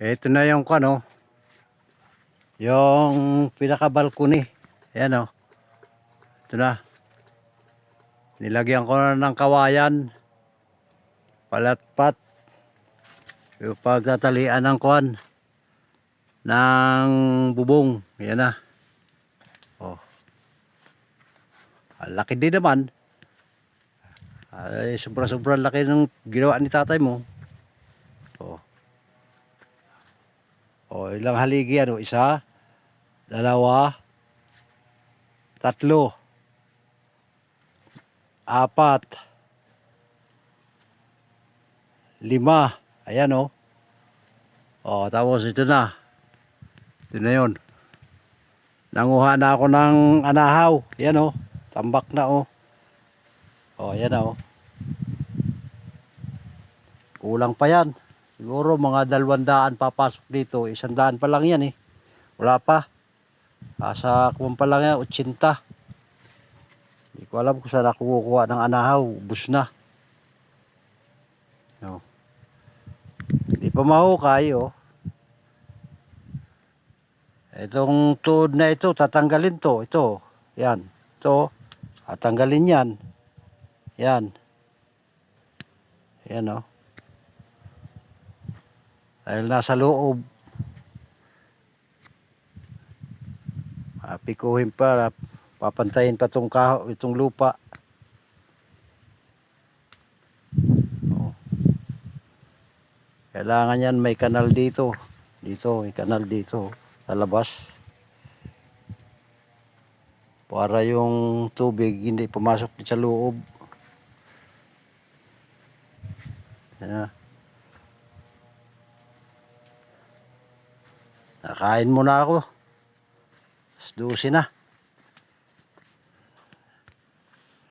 Ito na yung ano, yung pinaka-balcony. Ayan o. Ito na. Nilagyan ko na ng kawayan. Palatpat. Yung pagtatalian ng kwan. Ng bubong. Ayan na. Oh. Ang laki din naman. Ay, sobra-sobra laki ng ginawa ni tatay mo. O, ilang haligi ano? Isa, dalawa, tatlo, apat, lima. Ayan o. O, tapos ito na. Ito na yun. Nanguha na ako ng anahaw. Ayan o. Tambak na o. O, ayan o. Kulang pa yan. Siguro mga dalawang papasok dito. Isang daan pa lang yan eh. Wala pa. Asa kuwan pa lang yan, 80. Hindi ko alam kung saan ako kukuha ng anahaw. Ubus na. No. Hindi pa mahukay oh. Itong tuod na ito, tatanggalin to. Ito. Yan. Ito. Tatanggalin yan. Yan. Yan oh. Dahil nasa loob. Pikuhin pa, papantayin pa itong, kaho, itong lupa. Oh. Kailangan yan may kanal dito. Dito, may kanal dito. Sa labas. Para yung tubig hindi pumasok sa loob. Yan na. Nakain muna ako. Alas 12 na.